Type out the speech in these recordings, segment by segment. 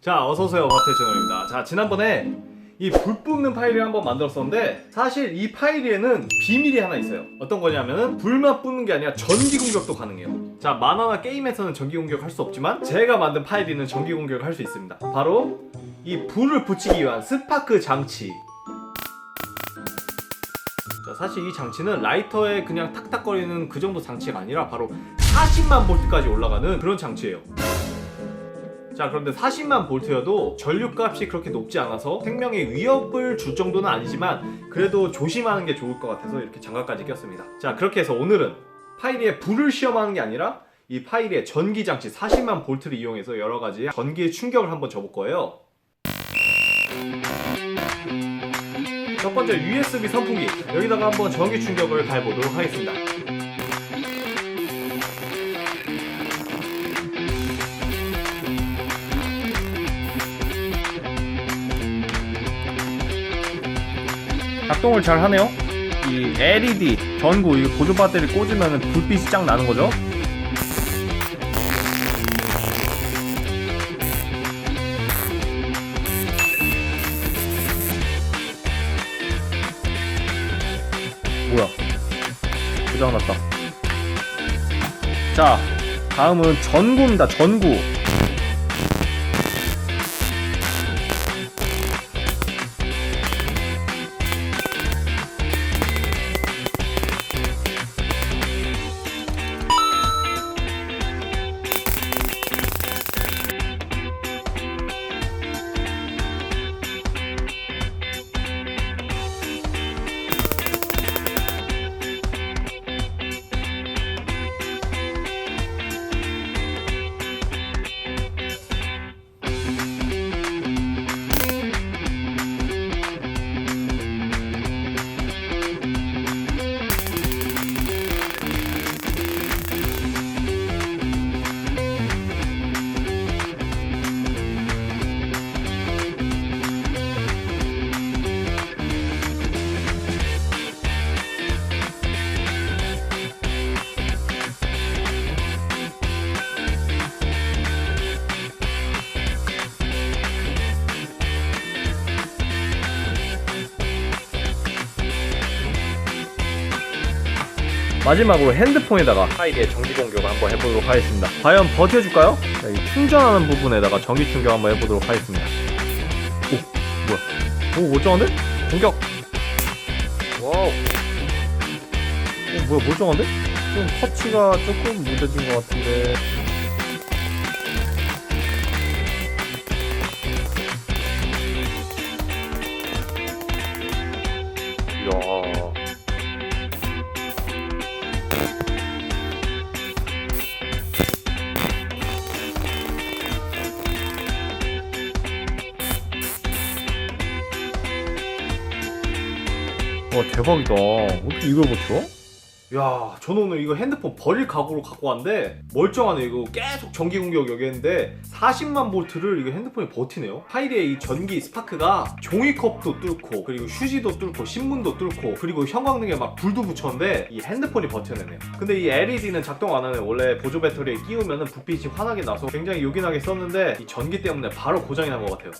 자 어서오세요 화태 채널입니다. 자 지난번에 이 불 뿜는 파일을 한번 만들었었는데 사실 이 파일에는 비밀이 하나 있어요. 어떤 거냐면은 불만 뿜는 게 아니라 전기 공격도 가능해요. 자 만화나 게임에서는 전기 공격 할 수 없지만 제가 만든 파일에는 전기 공격을 할 수 있습니다. 바로 이 불을 붙이기 위한 스파크 장치. 자, 사실 이 장치는 라이터에 그냥 탁탁거리는 그 정도 장치가 아니라 바로 40만 볼트까지 올라가는 그런 장치예요 자 그런데 40만 볼트여도 전류값이 그렇게 높지 않아서 생명에 위협을 줄 정도는 아니지만 그래도 조심하는 게 좋을 것 같아서 이렇게 장갑까지 꼈습니다. 자 그렇게 해서 오늘은 파이리에 불을 시험하는 게 아니라 이 파이리에 전기 장치 40만 볼트를 이용해서 여러 가지 전기의 충격을 한번 줘볼 거예요. 첫 번째 USB 선풍기. 여기다가 한번 전기 충격을 가해보도록 하겠습니다 작동을 잘 하네요. 이 LED 전구 이 보조 배터리 꽂으면 불빛이 쫙 나는 거죠. 뭐야? 고장났다. 자, 다음은 전구입니다. 전구. 마지막으로 핸드폰에다가 파이리에 전기 공격을 한번 해보도록 하겠습니다. 과연 버텨줄까요? 충전하는 부분에다가 전기 충격 한번 해보도록 하겠습니다. 오, 뭐야? 오, 멀쩡한데? 공격! 와우. 오, 뭐야, 멀쩡한데? 좀 터치가 조금 무뎌진 것 같은데. 이야. 와 대박이다. 어떻게 이걸 버텨? 야 저는 오늘 이거 핸드폰 버릴 각오로 갖고 왔는데 멀쩡하네 이거. 계속 전기 공격 여기 했는데 40만 볼트를 이거 핸드폰이 버티네요. 파이리의 이 전기 스파크가 종이컵도 뚫고 그리고 휴지도 뚫고 신문도 뚫고 그리고 형광등에 막 불도 붙였는데 이 핸드폰이 버텨내네요. 근데 이 LED는 작동 안 하는 원래 보조 배터리에 끼우면 불빛이 환하게 나서 굉장히 요긴하게 썼는데 이 전기 때문에 바로 고장이 난 것 같아요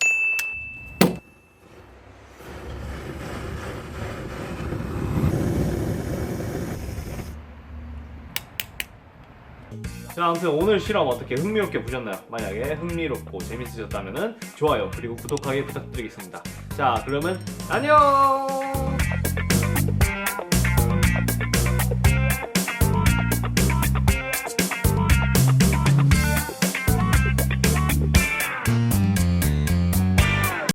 자 아무튼 오늘 실험 어떻게 흥미롭게 보셨나요? 만약에 흥미롭고 재밌으셨다면 좋아요 그리고 구독하기 부탁드리겠습니다 자 그러면 안녕